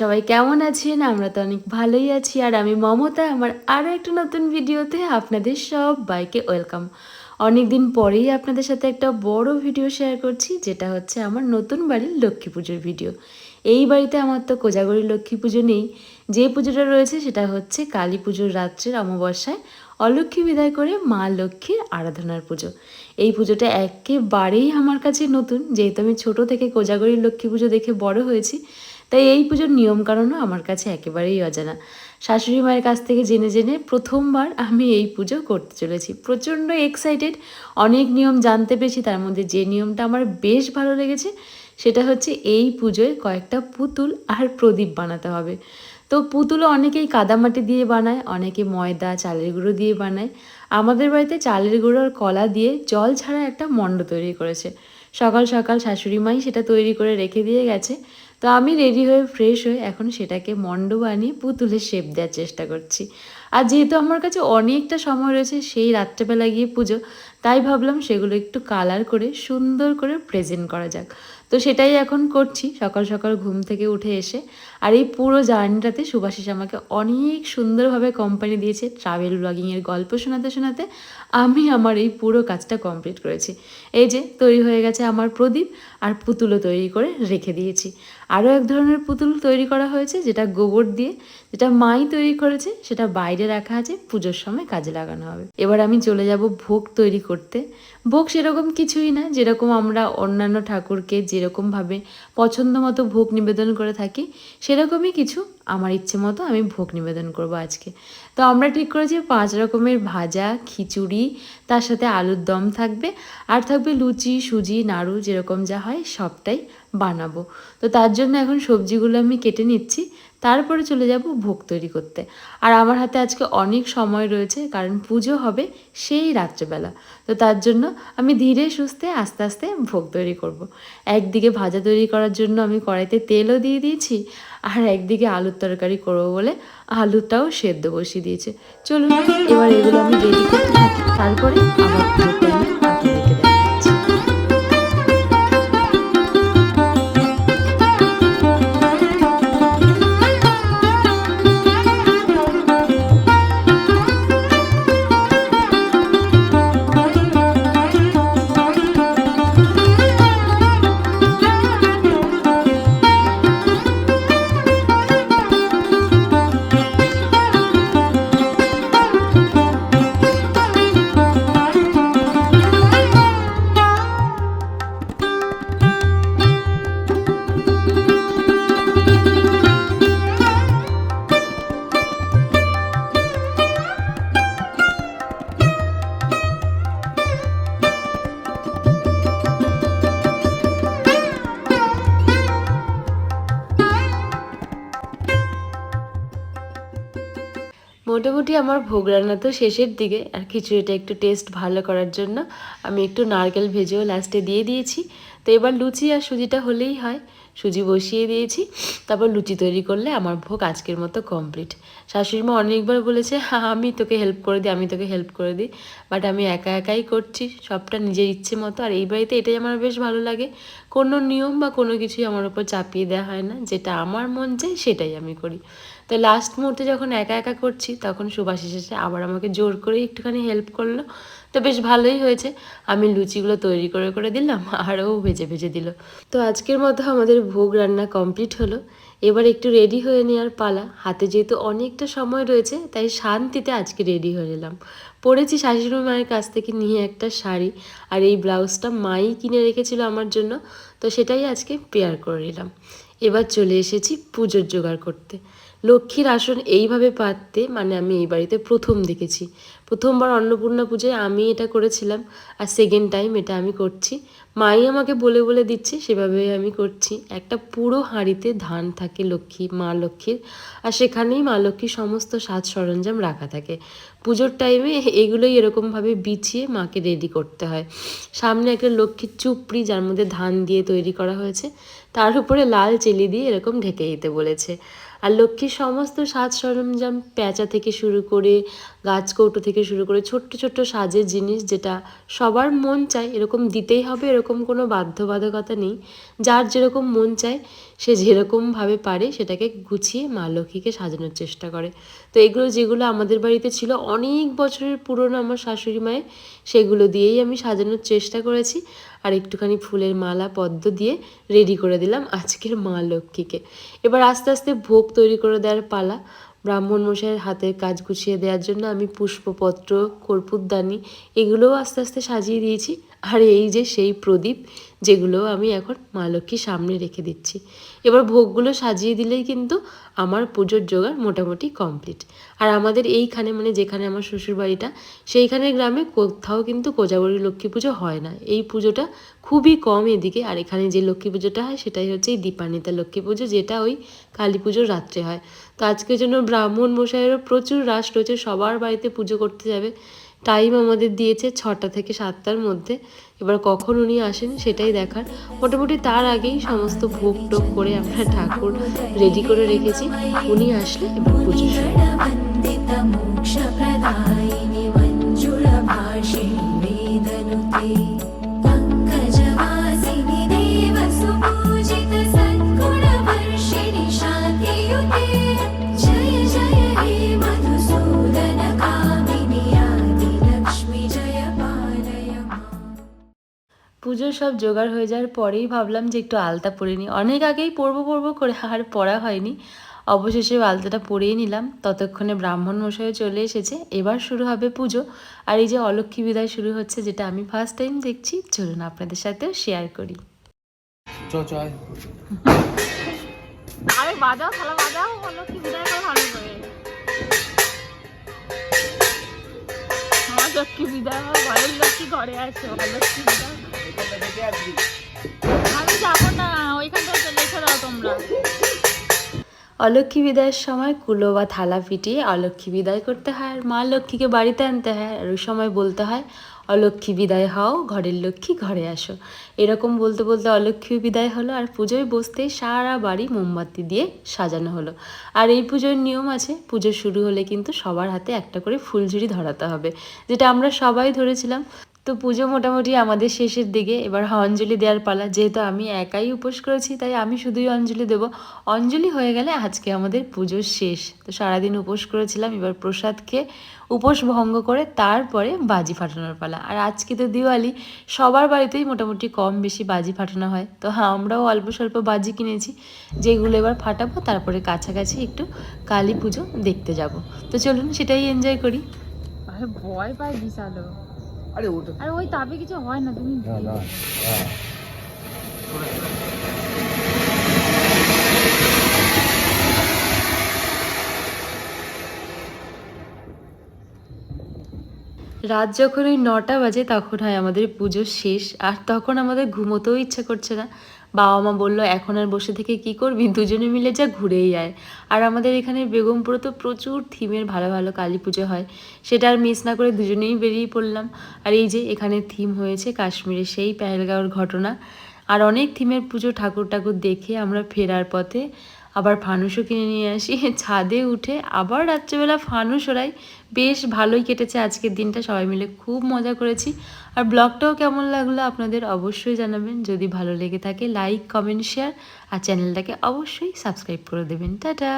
সবাই কেমন আছেন? আমরা তো অনেক ভালোই আছি। আর আমি মমতা, আমার আরও একটা নতুন ভিডিওতে আপনাদের সব বাইকে ওয়েলকাম। অনেক দিন পরেই আপনাদের সাথে একটা বড় ভিডিও শেয়ার করছি, যেটা হচ্ছে আমার নতুন বাড়ির লক্ষ্মী পুজোর ভিডিও। এই বাড়িতে আমার তো কোজাগরী লক্ষ্মী পুজো নেই। যে পুজোটা রয়েছে সেটা হচ্ছে কালী পুজোর রাত্রের অমাবস্যায়। অলক্ষ্মী বিদায় করে মা লক্ষ্মীর আরাধনার পুজো। এই পুজোটা একেবারেই আমার কাছে নতুন। যেহেতু আমি ছোট থেকে কোজাগরী লক্ষ্মী পুজো দেখে বড় হয়েছি, তাই এই পুজোর নিয়মকানুনও আমার কাছে একেবারেই অজানা। শাশুড়ি মায়ের কাছ থেকে জেনে জেনে প্রথমবার আমি এই পুজো করতে চলেছি। প্রচণ্ড এক্সাইটেড অনেক নিয়ম জানতে পেরেছি, তার মধ্যে যে নিয়মটা আমার বেশ ভালো লেগেছে, সেটা হচ্ছে এই পুজোয় কয়েকটা পুতুল আর প্রদীপ বানাতে হবে। তো পুতুলও অনেকেই কাদামাটি দিয়ে বানায়, অনেকে ময়দা, চালের গুঁড়ো দিয়ে বানায়। আমাদের বাড়িতে চালের গুঁড়ো আর কলা দিয়ে জল ছাড়া একটা মণ্ড তৈরি করেছে। সকাল সকাল শাশুড়ি মাই সেটা তৈরি করে রেখে দিয়ে গেছে। তো আমি রেডি হয়ে ফ্রেশ হয়ে এখন সেটাকে মণ্ড বানিয়ে পুতুলের শেপ দেওয়ার চেষ্টা করছি। আর যেহেতু আমার কাছে অনেকটা সময় রয়েছে সেই রাত্রেবেলা গিয়ে পুজো, তাই ভাবলাম সেগুলো একটু কালার করে সুন্দর করে প্রেজেন্ট করা যাক। তো সেটাই এখন করছি, সকাল সকাল ঘুম থেকে উঠে এসে। আর এই পুরো জার্নিটাতে সুভাষিস আমাকে অনেক সুন্দরভাবে কোম্পানি দিয়েছে ট্রাভেল ব্লগিংয়ের গল্প শোনাতে শোনাতে আমি আমার এই পুরো কাজটা কমপ্লিট করেছি। এই যে তৈরি হয়ে গেছে আমার প্রদীপ, আর পুতুলও তৈরি করে রেখে দিয়েছি। আরও এক ধরনের পুতুল তৈরি করা হয়েছে, যেটা গোবর দিয়ে, যেটা মাই তৈরি করেছে, সেটা বাইরে রাখা আছে, পুজোর সময় কাজে লাগানো হবে। এবার আমি চলে যাব ভোগ তৈরি করতে। ভোগ সেরকম কিছুই না, যেরকম আমরা অন্যান্য ঠাকুরকে যেরকমভাবে পছন্দ মতো ভোগ নিবেদন করে থাকি, সেরকমই কিছু আমার ইচ্ছে মতো আমি ভোগ নিবেদন করব আজকে। তো আমরা ঠিক করেছি পাঁচ রকমের ভাজা, খিচুড়ি, তার সাথে আলুর দম থাকবে। আর থাকবে লুচি, সুজি, নাড়ু, যেরকম যা হয় সবটাই বানাবো। তো তার জন্য এখন সবজিগুলো আমি কেটে নিচ্ছি। তারপরে চলে যাব ভোগ তৈরি করতে। আর আমার হাতে আজকে অনেক সময় রয়েছে, কারণ পুজো হবে সেই রাত্রেবেলা। তো তার জন্য আমি ধীরে সুস্থে আস্তে আস্তে ভোগ তৈরি করব। একদিকে ভাজা তৈরি করার জন্য আমি কড়াইতে তেলও দিয়ে দিয়েছি, আর একদিকে আলুর তরকারি করব বলে আলুটাও সেদ্ধ বসিয়ে দিয়েছে। চলুন, এবার এগুলো আমি রেডি করতে থাকি তারপরে আবার মোটামুটি আমার ভোগ রান্না তো শেষের দিকে, আর খিচুড়িটা একটু টেস্ট ভালো করার জন্য আমি একটু নারকেল ভেজেও লাস্টে দিয়ে দিয়েছি। তো এবার লুচি আর সুজিটা হলেই হয়। সুজি বসিয়ে দিয়েছি। তারপর লুচি তৈরি করলে আমার ভোগ আজকের মতো কমপ্লিট শাশুড়ি মা অনেকবার বলেছে "হ্যাঁ, আমি তোকে হেল্প করে দিই আমি তোকে হেল্প করে দিই। বাট আমি একা একাই করছি সবটা নিজের ইচ্ছে মতো। আর এই বাড়িতে এটাই আমার বেশ ভালো লাগে। কোনো নিয়ম বা কোনো কিছুই আমার উপর চাপিয়ে দেওয়া হয় না। যেটা আমার মন চাই সেটাই আমি করি। তো লাস্ট মুহূর্তে যখন একা একা করছি তখন সুভাষিস এসে আবার আমাকে জোর করে একটুখানি হেল্প করল। তো বেশ ভালোই হয়েছে। আমি লুচিগুলো তৈরি করে করে দিলাম আর ও ভেজে ভেজে দিল। তো আজকের মতো আমাদের ভোগ রান্না কমপ্লিট হলো। এবার একটু রেডি হয়ে নেওয়ার পালা। হাতে যেহেতু অনেকটা সময় রয়েছে, তাই শান্তিতে আজকে রেডি হয়ে নিলাম। পরেছি শাশুড়ি মায়ের কাছ থেকে নিয়ে একটা শাড়ি, আর এই ব্লাউজটা মাই কিনে রেখেছিল আমার জন্য, তো সেটাই আজকে পেয়ার করে নিলাম। এবার চলে এসেছি পুজোর জোগাড় করতে। লক্ষ্মীর আসন এইভাবে পাততে মানে আমি এই বাড়িতে প্রথম দেখেছি। প্রথমবার অন্নপূর্ণা পুজোয় আমি এটা করেছিলাম আর সেকেন্ড টাইম এটা আমি করছি। মাই আমাকে বলে বলে দিচ্ছে সেভাবেই আমি করছি। একটা পুরো হাঁড়িতে ধান থাকে লক্ষ্মী, মা লক্ষ্মীর, আর সেখানেই মা লক্ষ্মীর সমস্ত সাজ সরঞ্জাম রাখা থাকে। পুজোর টাইমে এগুলোই এরকমভাবে বিছিয়ে মাকে রেডি করতে হয়। সামনে একটা লক্ষ্মীর চুপড়ি যার মধ্যে ধান দিয়ে তৈরি করা হয়েছে, তার উপরে লাল চেলি দিয়ে এরকম ঢেকে দিতে বলেছে। আর লক্ষ্মীর সমস্ত সাজ সরঞ্জাম প্যাঁচা থেকে শুরু করে গাছ কৌটো থেকে শুরু করে ছোট্ট ছোট্ট সাজের জিনিস যেটা সবার মন চায়, এরকম দিতেই হবে, এরকম কোনো বাধ্যবাধকতা নেই। যার যেরকম মন চায়, সে যেরকমভাবে পারে, সেটাকে গুছিয়ে মা লক্ষ্মীকে সাজানোর চেষ্টা করে। তো এগুলো যেগুলো আমাদের বাড়িতে ছিল, অনেক বছরের পুরনো আমার শাশুড়ি মায়ের, সেগুলো দিয়েই আমি সাজানোর চেষ্টা করেছি। আর একটুখানি ফুলের মালা, পদ্ম দিয়ে রেডি করে দিলাম আজকের মা লক্ষ্মীকে। এবার আস্তে আস্তে ভোগ তৈরি করে দেওয়ার পালা। ব্রাহ্মণ মশাইয়ের হাতের কাজ গুছিয়ে দেওয়ার জন্য আমি পুষ্পপত্র, কর্পূরদানি, এগুলোও আস্তে আস্তে সাজিয়ে দিয়েছি। আর এই যে সেই প্রদীপ যেগুলো আমি এখন মা লক্ষ্মীর সামনে রেখে দিচ্ছি। এবার ভোগগুলো সাজিয়ে দিলেই কিন্তু আমার পুজোর জোগাড় মোটামুটি কমপ্লিট আর আমাদের এইখানে মানে যেখানে আমার শ্বশুর বাড়িটা সেইখানে গ্রামে কোথাও কিন্তু কোজাগরী লক্ষ্মী পুজো হয় না। এই পুজোটা খুবই কম এদিকে, আর এখানে যে লক্ষ্মী পুজোটা হয় সেটাই হচ্ছে এই দীপান্বিতা লক্ষ্মী পুজো, যেটা ওই কালী পুজোর রাত্রে হয়। তো আজকের জন্য ব্রাহ্মণ মশাইয়েরও প্রচুর রাশ রয়েছে, সবার বাড়িতে পুজো করতে যাবে। টাইম আমাদের দিয়েছে ছটা থেকে সাতটার মধ্যে। এবার কখন উনি আসেন সেটাই দেখার। মোটামুটি তার আগেই সমস্ত ভোগ টোক করে আমরা ঠাকুর রেডি করে রেখেছি। উনি আসলে এবার পুজো সব জোগাড় হয়ে যাওয়ার পরেই ভাবলাম যে একটু আলতা পরে নিই। অনেক আগেই পরবো পরবো করে আর পরা হয়নি। অবশেষে আলতাটা পরেই নিলাম। ততক্ষণে ব্রাহ্মণ মশাইও চলে এসেছে। এবার শুরু হবে পুজো। আর এই যে অলক্ষ্মী বিদায় শুরু হচ্ছে যেটা আমি ফার্স্ট টাইম দেখছি চলুন আপনাদের সাথেও শেয়ার করি। আরে বাজাও থালা বাজাও। লক্ষ্মী বিদায় ঘরের লক্ষ্মী ঘরে আছে অলক্ষী বিদায় আমি যাব না ওইখানটা চলে দাও তোমরা। অলক্ষ্মী বিদায়ের সময় কুলো বা থালা পিটিয়ে অলক্ষ্মী বিদায় করতে হয় আর মা লক্ষ্মীকে বাড়িতে আনতে হয় আর ওই সময় বলতে হয়, অলক্ষ্মী বিদায় হও, ঘরের লক্ষ্মী ঘরে আসো। এরকম বলতে বলতে অলক্ষ্মী বিদায় হলো আর পুজোয় বসতে সারা বাড়ি মোমবাতি দিয়ে সাজানো হলো। আর এই পুজোর নিয়ম আছে, পুজো শুরু হলে কিন্তু সবার হাতে একটা করে ফুলঝুরি ধরাতে হবে, যেটা আমরা সবাই ধরেছিলাম। তো পুজো মোটামুটি আমাদের শেষের দিকে। এবার অঞ্জলি দেওয়ার পালা। যেহেতু আমি একাই উপোস করেছি, তাই আমি শুধুই অঞ্জলি দেবো। অঞ্জলি হয়ে গেলে আজকে আমাদের পুজো শেষ। তো সারাদিন উপোস করেছিলাম, এবার প্রসাদ খেয়ে উপোস ভঙ্গ করে তারপরে বাজি ফাটানোর পালা। আর আজকে তো দিওয়ালি, সবার বাড়িতেই মোটামুটি কম বেশি বাজি ফাটানো হয়। তো হ্যাঁ আমরাও অল্প স্বল্প বাজি কিনেছি, যেগুলো এবার ফাটাবো, তারপরে কাছাকাছি একটু কালী পুজো দেখতে যাব। তো চলুন সেটাই এনজয় করি। ভয় পায় বিশালও আরে ওটা আরে ওই তাপে কিছু হয় না তুমি না না। রাত যখন ওই নটা বাজে তখন হয় আমাদের পুজো শেষ আর তখন আমাদের ঘুমোতেও ইচ্ছা করছে না বাবা মা বলল, এখন আর বসে থেকে কি করবি? দুজনে মিলে যা ঘুরেই আয়। আর আমাদের এখানে বেগমপুরে তো প্রচুর থিমের ভালো ভালো কালী পুজো হয়। সেটা আর মিস না করে দুজনেই বেরিয়ে পড়লাম। আর এই যে, এখানে থিম হয়েছে কাশ্মীরে সেই পেহেলগাঁওর ঘটনা। আর অনেক থিমের পুজো ঠাকুর ঠাকুর দেখে আমরা ফেরার পথে আবার ফানুসও কিনে নিয়ে আসি। ছাদে উঠে আবার রাত্রেবেলা ফানুস ওরাই বেশ ভালোই কেটেছে আজকের দিনটা, সবাই মিলে খুব মজা করেছি। আর ব্লগটাও কেমন লাগল আপনাদের অবশ্যই জানাবেন। যদি ভালো লেগে থাকে লাইক কমেন্ট শেয়ার আর চ্যানেলটাকে অবশ্যই সাবস্ক্রাইব করে দেবেন। টাটা!